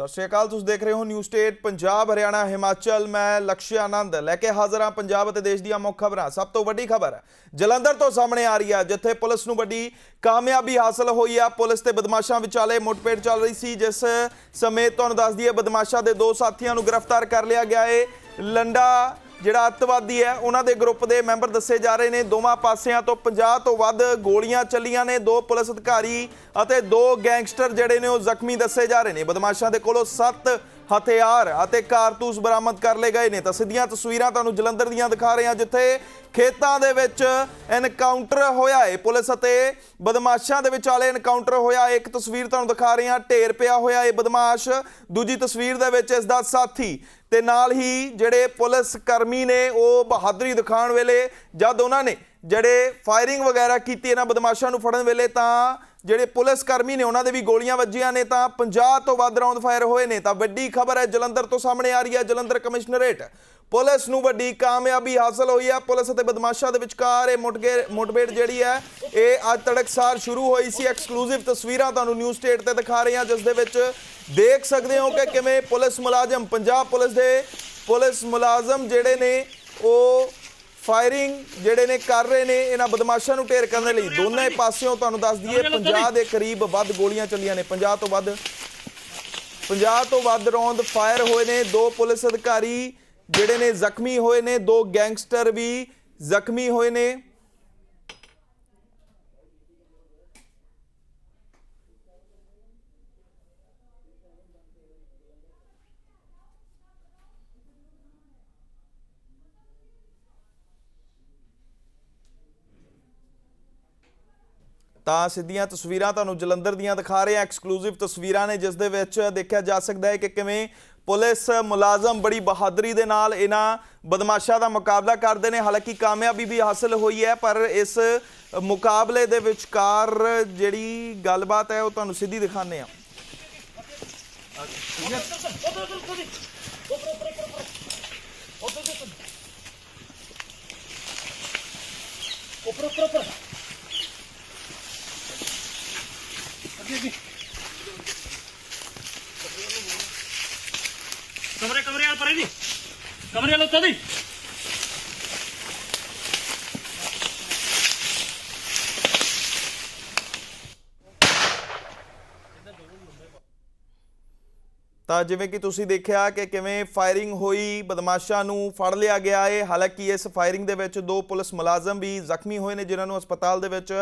ਸਤਿ ਸ਼੍ਰੀ ਅਕਾਲ, ਤੁਸੀਂ ਦੇਖ ਰਹੇ ਹੋ ਨਿਊ ਸਟੇਟ, ਪੰਜਾਬ, ਹਰਿਆਣਾ, ਹਿਮਾਚਲ, ਮੈਂ ਲਕਸ਼ਯ ਆਨੰਦ। ਲੈ ਕੇ ਹਾਜ਼ਰ ਹਾਂ ਪੰਜਾਬ ਅਤੇ ਦੇਸ਼ ਦੀਆਂ ਮੁੱਖ ਖਬਰਾਂ। ਸਭ ਤੋਂ ਵੱਡੀ ਖਬਰ, ਜਲੰਧਰ ਤੋਂ ਸਾਹਮਣੇ ਆ ਰਹੀ ਹੈ, ਜਿੱਥੇ ਪੁਲਿਸ ਨੂੰ ਵੱਡੀ ਕਾਮਯਾਬੀ ਹਾਸਲ ਹੋਈ ਆ ਪੁਲਿਸ ਤੇ ਬਦਮਾਸ਼ਾਂ ਵਿਚਾਲੇ ਮੁੱਠਭੇੜ ਚੱਲ ਰਹੀ ਸੀ, ਜਿਸ ਸਮੇਤ ਤੁਹਾਨੂੰ ਦੱਸ ਦਈਏ, ਬਦਮਾਸ਼ਾਂ ਦੇ ਦੋ ਸਾਥੀਆਂ ਨੂੰ ਗ੍ਰਿਫਤਾਰ ਕਰ ਲਿਆ ਗਿਆ ਏ। ਲੰਡਾ ਜਿਹੜਾ ਅੱਤਵਾਦੀ ਹੈ, ਉਹਨਾਂ ਦੇ ਗਰੁੱਪ ਦੇ ਮੈਂਬਰ ਦੱਸੇ ਜਾ ਰਹੇ ਨੇ। ਦੋਵਾਂ ਪਾਸਿਆਂ ਤੋਂ 50 ਤੋਂ ਵੱਧ ਗੋਲੀਆਂ ਚੱਲੀਆਂ ਨੇ। ਦੋ ਪੁਲਿਸ ਅਧਿਕਾਰੀ ਅਤੇ ਦੋ ਗੈਂਗਸਟਰ ਜਿਹੜੇ ਨੇ, ਉਹ ਜ਼ਖਮੀ ਦੱਸੇ ਜਾ ਰਹੇ ਨੇ। ਬਦਮਾਸ਼ਾਂ ਦੇ ਕੋਲੋਂ 7 ਹਥਿਆਰ ਅਤੇ ਕਾਰਤੂਸ ਬਰਾਮਦ ਕਰ ਲਏ ਗਏ ਨੇ। ਤਾਂ ਸਿੱਧੀਆਂ ਤਸਵੀਰਾਂ ਤੁਹਾਨੂੰ ਜਲੰਧਰ ਦੀਆਂ ਦਿਖਾ ਰਹੇ ਹਾਂ, ਜਿੱਥੇ ਖੇਤਾਂ ਦੇ ਵਿੱਚ ਐਨਕਾਊਂਟਰ ਹੋਇਆ ਹੈ। ਪੁਲਿਸ ਅਤੇ ਬਦਮਾਸ਼ਾਂ ਦੇ ਵਿਚਾਲੇ ਐਨਕਾਊਂਟਰ ਹੋਇਆ। ਇੱਕ ਤਸਵੀਰ ਤੁਹਾਨੂੰ ਦਿਖਾ ਰਹੇ ਹਾਂ, ਢੇਰ ਪਿਆ ਹੋਇਆ ਇਹ ਬਦਮਾਸ਼। ਦੂਜੀ ਤਸਵੀਰ ਦੇ ਵਿੱਚ ਇਸ ਦਾ ਸਾਥੀ ਤੇ ਨਾਲ ਹੀ ਜਿਹੜੇ ਪੁਲਿਸ ਕਰਮੀ ਨੇ, ਉਹ ਬਹਾਦਰੀ ਦਿਖਾਉਣ ਵੇਲੇ ਜਦ ਉਹਨਾਂ ਨੇ ਜਿਹੜੇ ਫਾਇਰਿੰਗ ਵਗੈਰਾ ਕੀਤੀ ਇਹਨਾਂ ਬਦਮਾਸ਼ਾਂ ਨੂੰ ਫੜਨ ਵੇਲੇ ਤਾਂ ਜਿਹੜੇ ਪੁਲਿਸ ਕਰਮੀ ਨੇ ਉਹਨਾਂ ਦੇ ਵੀ ਗੋਲੀਆਂ ਵੱਜੀਆਂ ਨੇ, ਤਾਂ 50 ਤੋਂ ਵੱਧ ਰੌਂਦ ਫਾਇਰ ਹੋਏ ਨੇ। ਤਾਂ ਵੱਡੀ ਖਬਰ ਹੈ ਜਲੰਧਰ ਤੋਂ ਸਾਹਮਣੇ ਆ ਰਹੀ ਹੈ, ਜਲੰਧਰ ਕਮਿਸ਼ਨਰੇਟ। ਪੁਲਿਸ ਨੂੰ ਵੱਡੀ ਕਾਮਯਾਬੀ ਹਾਸਲ ਹੋਈ ਹੈ। ਪੁਲਿਸ ਅਤੇ ਬਦਮਾਸ਼ਾਂ ਦੇ ਵਿਚਕਾਰ ਇਹ ਮੁੱਠਗੇ ਮੁੱਠਭੇੜ ਜਿਹੜੀ ਹੈ, ਇਹ ਅੱਜ ਤੜਕਸਾਰ ਸ਼ੁਰੂ ਹੋਈ ਸੀ। ਐਕਸਕਲੂਸਿਵ ਤਸਵੀਰਾਂ ਤੁਹਾਨੂੰ ਨਿਊਜ਼ ਸਟੇਟ ਤੇ ਦਿਖਾ ਰਹੇ ਹਾਂ, ਜਿਸ ਦੇ ਵਿੱਚ ਦੇਖ ਸਕਦੇ ਹੋ ਕਿ ਕਿਵੇਂ ਪੁਲਿਸ ਮੁਲਾਜ਼ਮ, ਪੰਜਾਬ ਪੁਲਿਸ ਦੇ ਪੁਲਿਸ ਮੁਲਾਜ਼ਮ ਜਿਹੜੇ ਨੇ, ਉਹ ਫਾਇਰਿੰਗ ਜਿਹੜੇ ਨੇ ਕਰ ਰਹੇ ਨੇ ਇਹਨਾਂ ਬਦਮਾਸ਼ਾਂ ਨੂੰ ਢੇਰ ਕਰਨ ਦੇ ਲਈ। ਦੋਨੇ ਪਾਸਿਓਂ ਤੁਹਾਨੂੰ ਦੱਸ ਦਈਏ 50 ਦੇ ਕਰੀਬ ਵੱਧ ਗੋਲੀਆਂ ਚੱਲੀਆਂ ਨੇ। 50 ਤੋਂ ਵੱਧ 50 ਤੋਂ ਵੱਧ ਰੌਂਦ ਫਾਇਰ ਹੋਏ ਨੇ। ਦੋ ਪੁਲਿਸ ਅਧਿਕਾਰੀ ਜਿਹੜੇ ਨੇ ਜ਼ਖਮੀ ਹੋਏ ਨੇ ਦੋ ਗੈਂਗਸਟਰ ਵੀ ਜ਼ਖਮੀ ਹੋਏ ਨੇ। ਤਾਂ ਸਿੱਧੀਆਂ ਤਸਵੀਰਾਂ ਤੁਹਾਨੂੰ ਜਲੰਧਰ ਦੀਆਂ ਦਿਖਾ ਰਹੇ ਆ ਐਕਸਕਲੂਸਿਵ ਤਸਵੀਰਾਂ ਨੇ, ਜਿਸ ਦੇ ਵਿੱਚ ਦੇਖਿਆ ਜਾ ਸਕਦਾ ਹੈ ਕਿ ਕਿਵੇਂ ਪੁਲਿਸ ਮੁਲਾਜ਼ਮ ਬੜੀ ਬਹਾਦਰੀ ਦੇ ਨਾਲ ਇਹਨਾਂ ਬਦਮਾਸ਼ਾਂ ਦਾ ਮੁਕਾਬਲਾ ਕਰਦੇ ਨੇ। ਹਾਲਾਂਕਿ ਕਾਮਯਾਬੀ ਵੀ ਹਾਸਲ ਹੋਈ ਹੈ, ਪਰ ਇਸ ਮੁਕਾਬਲੇ ਦੇ ਵਿਚਕਾਰ ਜਿਹੜੀ ਗੱਲਬਾਤ ਹੈ, ਉਹ ਤੁਹਾਨੂੰ ਸਿੱਧੀ ਦਿਖਾਣੇ ਆ ਉੱਪਰ ਉੱਪਰ ਉੱਪਰ। ਤਾਂ ਜਿਵੇਂ ਕਿ ਤੁਸੀਂ ਦੇਖਿਆ ਕਿ ਕਿਵੇਂ ਫਾਇਰਿੰਗ ਹੋਈ, ਬਦਮਾਸ਼ਾਂ ਨੂੰ ਫੜ ਲਿਆ ਗਿਆ ਹੈ ਹਾਲਾਂਕਿ ਇਸ ਫਾਇਰਿੰਗ ਦੇ ਵਿੱਚ ਦੋ ਪੁਲਿਸ ਮੁਲਾਜ਼ਮ ਵੀ ਜ਼ਖਮੀ ਹੋਏ ਨੇ, ਜਿਨ੍ਹਾਂ ਨੂੰ ਹਸਪਤਾਲ ਦੇ ਵਿੱਚ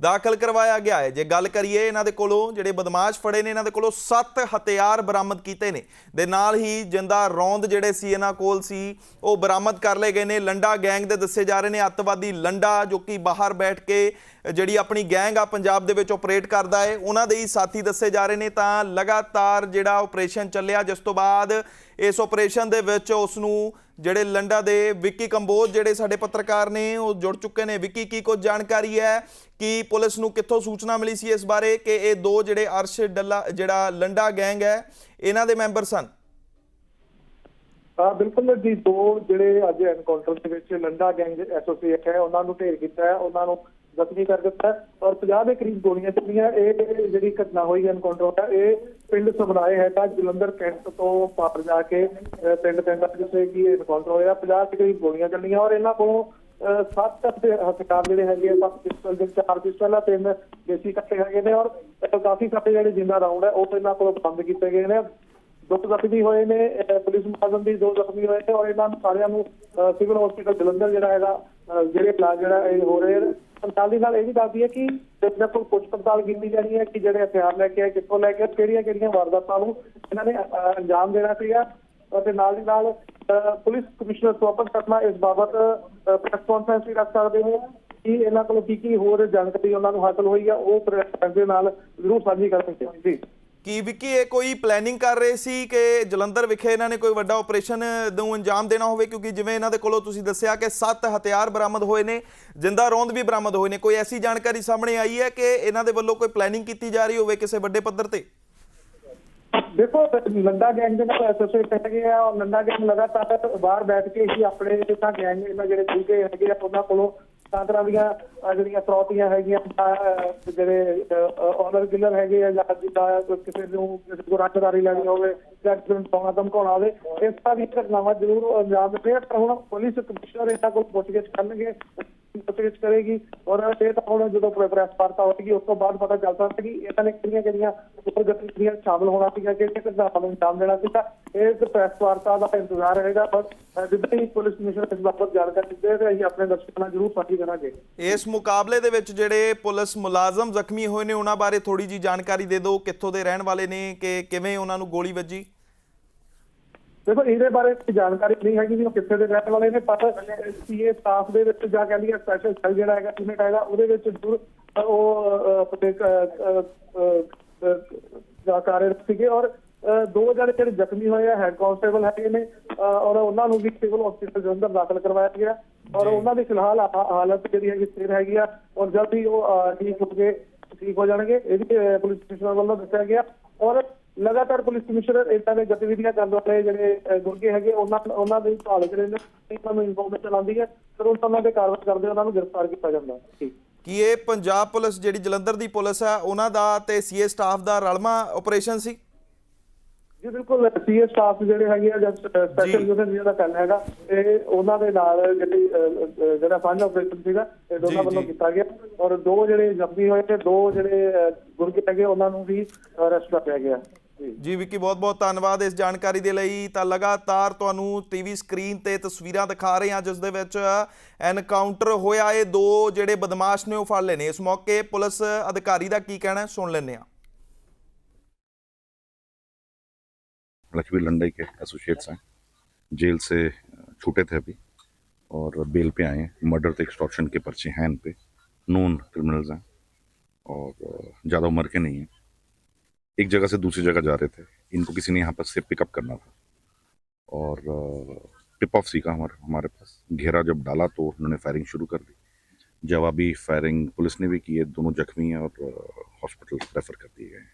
ਦਾਖਲ ਕਰਵਾਇਆ ਗਿਆ ਹੈ। ਜੇ ਗੱਲ ਕਰੀਏ ਇਹਨਾਂ ਦੇ ਕੋਲੋਂ, ਜਿਹੜੇ ਬਦਮਾਸ਼ ਫੜੇ ਨੇ ਇਹਨਾਂ ਦੇ ਕੋਲੋਂ 7 ਹਥਿਆਰ ਬਰਾਮਦ ਕੀਤੇ ਨੇ। ਦੇ ਨਾਲ ਹੀ ਜਿੰਦਾ ਰੌਂਦ ਜਿਹੜੇ ਸੀ ਇਹਨਾਂ ਕੋਲ ਸੀ, ਉਹ ਬਰਾਮਦ ਕਰ ਲਏ ਗਏ ਨੇ। ਲੰਡਾ ਗੈਂਗ ਦੇ ਦੱਸੇ ਜਾ ਰਹੇ ਨੇ, ਅੱਤਵਾਦੀ ਲੰਡਾ ਜੋ ਕਿ ਬਾਹਰ ਬੈਠ ਕੇ ਜਿਹੜੀ ਆਪਣੀ ਗੈਂਗ ਆ ਪੰਜਾਬ ਦੇ ਵਿੱਚ ਆਪਰੇਟ ਕਰਦਾ ਹੈ, ਉਹਨਾਂ ਦੇ ਹੀ ਸਾਥੀ ਦੱਸੇ ਜਾ ਰਹੇ ਨੇ। ਤਾਂ ਲਗਾਤਾਰ ਜਿਹੜਾ ਆਪਰੇਸ਼ਨ ਚੱਲਿਆ, ਜਿਸ ਤੋਂ ਬਾਅਦ ਇਸ ਆਪਰੇਸ਼ਨ ਦੇ ਵਿੱਚ ਉਸ ਨੂੰ ਜਿਹੜੇ ਲੰਡਾ ਦੇ ਵਿੱਕੀ ਕੰਬੋਜ ਜਿਹੜੇ ਸਾਡੇ ਪੱਤਰਕਾਰ ਨੇ, ਉਹ ਜੁੜ ਚੁੱਕੇ ਨੇ। ਵਿੱਕੀ, ਕੀ ਕੁਝ ਜਾਣਕਾਰੀ ਹੈ ਕਿ ਪੁਲਿਸ ਨੂੰ ਕਿੱਥੋਂ ਸੂਚਨਾ ਮਿਲੀ ਸੀ ਇਸ ਬਾਰੇ ਕਿ ਇਹ ਦੋ ਜਿਹੜੇ ਅਰਸ਼ ਡੱਲਾ, ਜਿਹੜਾ ਲੰਡਾ ਗੈਂਗ ਹੈ, ਇਹਨਾਂ ਦੇ ਮੈਂਬਰ ਸਨ? ਹਾਂ ਬਿਲਕੁਲ ਜੀ, ਦੋ ਜਿਹੜੇ ਅੱਜ ਐਨਕਾਊਂਟਰ ਦੇ ਵਿੱਚ ਲੰਡਾ ਗੈਂਗ ਐਸੋਸੀਏਟ ਹੈ, ਉਹਨਾਂ ਨੂੰ ਢੇਰ ਕੀਤਾ ਹੈ। ਉਹਨਾਂ ਨੂੰ ਜ਼ਖਮੀ ਕਰ ਦਿੱਤਾ ਔਰ 50 ਦੇ ਕਰੀਬ ਗੋਲੀਆਂ ਚੱਲੀਆਂ। ਇਹ ਜਿਹੜੀ ਘਟਨਾ ਹੋਈ ਐਨਕਾਊਂਟਰ ਹੋਇਆ ਇਹ ਪਿੰਡ ਸਮਰਾਏ ਹੈ ਤਾਂ ਜਲੰਧਰ ਕੈਂਟ ਤੋਂ ਪਾਰ ਜਾ ਕੇ ਪਿੰਡ ਪਿੰਡ ਜਿੱਥੇ ਕੀ ਐਨਕਾਊਂਟਰ ਹੋਇਆ 50 ਦੇ ਕਰੀਬ ਗੋਲੀਆਂ ਚੱਲੀਆਂ ਔਰ ਇਹਨਾਂ ਕੋਲੋਂ ਸੱਤ ਹਥਿ- ਹਥਿਆਰ ਜਿਹੜੇ ਹੈਗੇ ਆ, ਸੱਤ ਪਿਸਟਲ ਦੇ ਚਾਰ ਪਿਸਟਲ ਆ ਤਿੰਨ ਦੇਸੀ ਕੱਟੇ ਹੈਗੇ ਨੇ ਔਰ ਕਾਫੀ ਕੱਟੇ ਜਿਹੜੇ ਜਿੰਦਾ ਰਾਉਂਡ ਹੈ ਉਹ ਇਹਨਾਂ ਕੋਲੋਂ ਬੰਦ ਕੀਤੇ ਗਏ ਨੇ। ਦੋ ਜ਼ਖਮੀ ਹੋਏ ਨੇ ਪੁਲਿਸ ਮੁਲਾਜ਼ਮ ਵੀ ਦੋ ਜ਼ਖਮੀ ਹੋਏ ਨੇ ਔਰ ਇਹਨਾਂ ਨੂੰ ਸਾਰਿਆਂ ਨੂੰ ਸਿਵਲ ਹਸਪੀਟਲ ਜਲੰਧਰ ਜਿਹੜਾ ਹੈਗਾ ਜਿਹੜੇ ਇਲਾਜ ਜਿਹੜਾ ਇਹ ਹੋ ਰਹੇ ਨੇ ਨਾਲ ਨਾਲ ਇਹ ਵੀ ਦੱਸਦੀ ਹੈ ਕਿ ਇਹਨਾਂ ਕੋਲ ਪੁੱਛ ਪੜਤਾਲ ਕੀਤੀ ਜਾਣੀ ਹੈ ਕਿ ਜਿਹੜੇ ਹਥਿਆਰ ਲੈ ਕੇ ਆਏ, ਕਿੱਥੋਂ ਲੈ ਕੇ ਕਿਹੜੀਆਂ ਕਿਹੜੀਆਂ ਵਾਰਦਾਤਾਂ ਨੂੰ ਇਹਨਾਂ ਨੇ ਅੰਜਾਮ ਦੇਣਾ ਸੀਗਾ। ਅਤੇ ਨਾਲ ਦੀ ਨਾਲ ਪੁਲਿਸ ਕਮਿਸ਼ਨਰ ਸਵਾਪਤ ਕਰਨਾ ਇਸ ਬਾਬਤ ਪ੍ਰੈਸ ਕਾਨਫਰੰਸ ਵੀ ਰੱਖ ਸਕਦੇ ਹੋ ਕਿ ਇਹਨਾਂ ਕੋਲੋਂ ਕੀ ਕੀ ਹੋਰ ਜਾਣਕਾਰੀ ਉਹਨਾਂ ਨੂੰ ਹਾਸਲ ਹੋਈ ਹੈ ਉਹ ਪ੍ਰੈਸ ਦੇ ਨਾਲ ਜ਼ਰੂਰ ਸਾਂਝੀ ਕਰਨਗੇ ਜੀ ਕੀ ਵਿੱਕੀ, ਇਹ ਕੋਈ ਪਲੈਨਿੰਗ ਕਰ ਰਹੇ ਸੀ ਕਿ ਜਲੰਧਰ ਵਿਖੇ ਇਹਨਾਂ ਨੇ ਕੋਈ ਵੱਡਾ ਆਪਰੇਸ਼ਨ ਨੂੰ ਅੰਜਾਮ ਦੇਣਾ ਹੋਵੇ? ਕਿਉਂਕਿ ਜਿਵੇਂ ਇਹਨਾਂ ਦੇ ਕੋਲੋਂ ਤੁਸੀਂ ਦੱਸਿਆ ਕਿ 7 ਹਥਿਆਰ ਬਰਾਮਦ ਹੋਏ ਨੇ, ਜਿੰਦਾ ਰੌਂਦ ਵੀ ਬਰਾਮਦ ਹੋਏ ਨੇ। ਕੋਈ ਐਸੀ ਜਾਣਕਾਰੀ ਸਾਹਮਣੇ ਆਈ ਹੈ ਕਿ ਇਹਨਾਂ ਦੇ ਵੱਲੋਂ ਕੋਈ ਪਲੈਨਿੰਗ ਕੀਤੀ ਜਾ ਰਹੀ ਹੋਵੇ ਕਿਸੇ ਵੱਡੇ ਪੱਧਰ ਤੇ? ਦੇਖੋ ਲੰਡਾ ਗੈਂਗ ਦੇ ਨਾਲ ਐਸੋਸੀਏਟ ਹੈਗੇ ਆ ਔਰ ਲੰਡਾ ਗੈਂਗ ਲਗਾਤਾਰ ਬਾਹਰ ਬੈਠ ਕੇ ਹੀ ਆਪਣੇ ਤਾਂ ਗੈਂਗ ਇਹਨਾਂ ਜਿਹੜੇ ਦੂਜੇ ਹੈਗੇ ਉਹਨਾਂ ਕੋਲੋਂ ਤਾਂ ਤਰ੍ਹਾਂ ਦੀਆਂ ਅਹ, ਜਿਹੜੀਆਂ ਫਰੌਤੀਆਂ ਹੈਗੀਆਂ ਜਾਂ, ਅਹ, ਜਿਹੜੇ ਆਨਰ ਕਿਲਰ ਹੈਗੇ ਆ ਜਾਂ ਜਿੱਦਾਂ ਕਿਸੇ ਨੂੰ ਕਿਸੇ ਕੋਲ ਰੱਖਦਾਰੀ ਲੈਣੀ ਹੋਵੇ ਜਾਂ ਕਿਸੇ ਨੂੰ ਪਾਉਣਾ ਧਮਕਾਉਣਾ ਹੋਵੇ ਇਸ ਤਰ੍ਹਾਂ ਦੀਆਂ ਘਟਨਾਵਾਂ ਜ਼ਰੂਰ ਅੰਜਾਮ ਦਿੱਤੇ ਆ। ਪਰ ਹੁਣ ਪੁਲਿਸ ਕਮਿਸ਼ਨਰ ਇਹਨਾਂ ਕੋਲ ਪੁੱਛਗਿੱਛ ਕਰਨਗੇ ਪੁੱਛਗਿੱਛ ਕਰੇਗੀ ਔਰ ਇਹ ਤਾਂ ਹੁਣ ਜਦੋਂ ਪ੍ਰੈਸ ਵਾਰਤਾ ਹੋਏਗੀ ਉਸ ਤੋਂ ਬਾਅਦ ਪਤਾ ਚੱਲ ਸਕਦਾ ਕਿ ਇਹਨਾਂ ਨੇ ਕਿਹੜੀਆਂ ਕਿਹੜੀਆਂ ਉੱਪਰ ਗਤੀਵਿਧੀਆਂ ਸ਼ਾਮਲ ਹੋਣਾ ਸੀਗਾ ਕਿਹੜੀਆਂ ਘਟਨਾਵਾਂ ਨੂੰ ਅੰਜਾਮ ਦੇਣਾ ਸੀਗਾ ਇਸ ਪ੍ਰੈਸ ਵਾਰਤਾ ਦਾ ਇੰਤਜ਼ਾਰ ਰਹੇਗਾ ਪਰ ਅਹ, ਜਿੱਦਾਂ ਹੀ ਪੁਲਿਸ ਕਮਿਸ਼ਨਰ ਇਸ ਬਾਬਤ ਜਾਣਕਾਰੀ ਦਿੰਦੇ ਤੇ ਅਸੀਂ ਆਪਣੇ ਦਰਸ਼ਕਾਂ ਨਾਲ ਜ਼ਰੂਰ ਸਾਂਝੀ ਕਰਾਂਗੇ ਇਸ ਮੁਕਾਬਲੇ ਦੇ ਵਿੱਚ ਜਿਹੜੇ ਪੁਲਿਸ ਮੁਲਾਜ਼ਮ ਜ਼ਖਮੀ ਹੋਏ ਨੇ ਉਹਨਾਂ ਬਾਰੇ ਥੋੜੀ ਜੀ ਜਾਣਕਾਰੀ ਦੇ ਦਿਓ ਕਿੱਥੋਂ ਦੇ ਰਹਿਣ ਵਾਲੇ ਨੇ ਕਿ ਕਿਵੇਂ ਉਹਨਾਂ ਨੂੰ ਗੋਲੀ ਵੱਜੀ ਦੇਖੋ ਇਹਦੇ ਬਾਰੇ ਕੋਈ ਜਾਣਕਾਰੀ ਨਹੀਂ ਹੈਗੀ ਵੀ ਉਹ ਕਿੱਥੇ ਦੇ ਰਹਿਣ ਵਾਲੇ ਨੇ ਪਰ ਸੀਏ ਸਟਾਫ ਦੇ ਵਿੱਚ ਜਾਂ ਕਹਿੰਦੀ ਸਪੈਸ਼ਲ ਸੈੱਲ ਜਿਹੜਾ ਹੈਗਾ ਯੂਨਿਟ ਹੈਗਾ ਉਹਦੇ ਵਿੱਚ ਜ਼ਰੂਰ ਉਹ ਆਪਣੇ ਜਾ ਕਾਰਜ ਸੀਗੇ ਔਰ ਦੋ ਜਣੇ ਜਿਹੜੇ ਜ਼ਖਮੀ ਹੋਏ ਆ ਹੈਡ ਕਾਂਸਟੇਬਲ ਹੈਗੇ ਨੇ ਔਰ ਉਹਨਾਂ ਨੂੰ ਵੀ ਸਿਵਲ ਹਸਪੀਟਲ ਦੇ ਅੰਦਰ ਦਾਖਲ ਕਰਵਾਇਆ ਗਿਆ। ਔਰ ਉਹਨਾਂ ਦੀ ਫਿਲਹਾਲ ਹਾਲਤ ਜਿਹੜੀ ਹੈਗੀ ਸਥਿਰ ਹੈਗੀ ਆ ਔਰ ਜਲਦੀ ਉਹ ਠੀਕ ਹੋ ਕੇ ਠੀਕ ਹੋ ਜਾਣਗੇ ਇਹ ਵੀ ਪੁਲਿਸ ਕਮਿਸ਼ਨਰ ਵੱਲੋਂ ਦੱਸਿਆ ਗਿਆ। ਔਰ ਲਗਾਤਾਰ ਪੁਲਿਸ ਕਮਿਸ਼ਨਰ ਇਦਾਂ ਦੇ ਗਤੀਵਿਧੀਆਂ ਕਰਨ ਵਾਲੇ ਜਿਹੜੇ ਗੁਰਗੇ ਹੈਗੇ ਉਹਨਾਂ ਉਹਨਾਂ ਦੀ ਭਾਲ ਜਿਹੜੇ ਨੇ ਇਹਨਾਂ ਨੂੰ ਇਨਫੋਰਮੇਸ਼ਨ ਆਉਂਦੀ ਹੈ। ਫਿਰ ਉਹ ਉਹਨਾਂ ਦੇ ਕਾਰਵਾਈ ਕਰਦੇ ਉਹਨਾਂ ਨੂੰ ਗ੍ਰਿਫਤਾਰ ਕੀਤਾ ਜਾਂਦਾ ਠੀਕ। ਕੀ ਇਹ ਪੰਜਾਬ ਪੁਲਿਸ ਜਿਹੜੀ ਜਲੰਧਰ ਦੀ ਪੁਲਿਸ ਹੈ ਉਹਨਾਂ ਦਾ ਤੇ ਸੀਏ ਸਟਾਫ ਦਾ ਰਲਮਾ ਆਪਰੇਸ਼ਨ ਸੀ? ਜੀ ਬਿਲਕੁਲ ਸੀਏ ਸਟਾਫ ਜਿਹੜੇ ਹੈਗੇ ਆ ਜਾਂ ਸਪੈਸ਼ਲ। ਯੂਨਿਟ ਜਿਹੜਾ ਪੈਨ ਹੈਗਾ ਇਹ ਉਹਨਾਂ ਦੇ ਨਾਲ ਜਿਹੜੀ ਜਿਹੜਾ ਫੰਡ ਆਪਰੇਸ਼ਨ ਸੀਗਾ ਇਹ ਦੋਨਾਂ ਵੱਲੋਂ। ਕੀਤਾ ਗਿਆ। ਔਰ ਦੋ ਜਿਹੜੇ ਜ਼ਖਮੀ ਹੋਏ ਤੇ ਦੋ ਜਿਹੜੇ ਗੁਰਗੇ ਹੈਗੇ ਉਹਨਾਂ ਨੂੰ ਵੀ ਅਰੈਸਟ ਕਰ ਗਿਆ। ਜੀ। ਵਿੱਕੀ ਬਹੁਤ ਬਹੁਤ ਧੰਨਵਾਦ ਇਸ ਜਾਣਕਾਰੀ ਦੇ ਲਈ। ਤਾਂ ਲਗਾਤਾਰ ਤੁਹਾਨੂੰ ਟੀਵੀ ਸਕਰੀਨ ਤੇ ਤਸਵੀਰਾਂ ਦਿਖਾ ਰਹੇ ਹਾਂ ਜਿਸ ਦੇ ਵਿੱਚ ਐਨਕਾਊਂਟਰ ਹੋਇਆ। ਇਹ ਦੋ ਜਿਹੜੇ ਬਦਮਾਸ਼ ਨੇ ਉਹ ਫੜ ਲਏ ਨੇ। ਇਸ ਮੌਕੇ ਪੁਲਿਸ ਅਧਿਕਾਰੀ ਦਾ ਕੀ ਕਹਿਣਾ ਸੁਣ ਲੈਂਦੇ ਹਾਂ। लक्ष्मी लंडई के एसोसिएट्स हैं। जेल से छूटे थे अभी और बेल पे आए मर्डर तो एक्सटॉर्शन के पर्चे हैं इन पे नोन क्रिमिनल्स हैं और ज़्यादा उम्र के नहीं हैं। एक जगह से दूसरी जगह जा रहे थे। इनको किसी ने यहाँ पर से पिकअप करना था। और टिप ऑफ़ सीखा हमारे हमारे पास घेरा जब डाला तो उन्होंने फायरिंग शुरू कर दी। जवाबी फायरिंग पुलिस ने भी की है दोनों जख्मी हैं और हॉस्पिटल रेफर कर दिए गए हैं।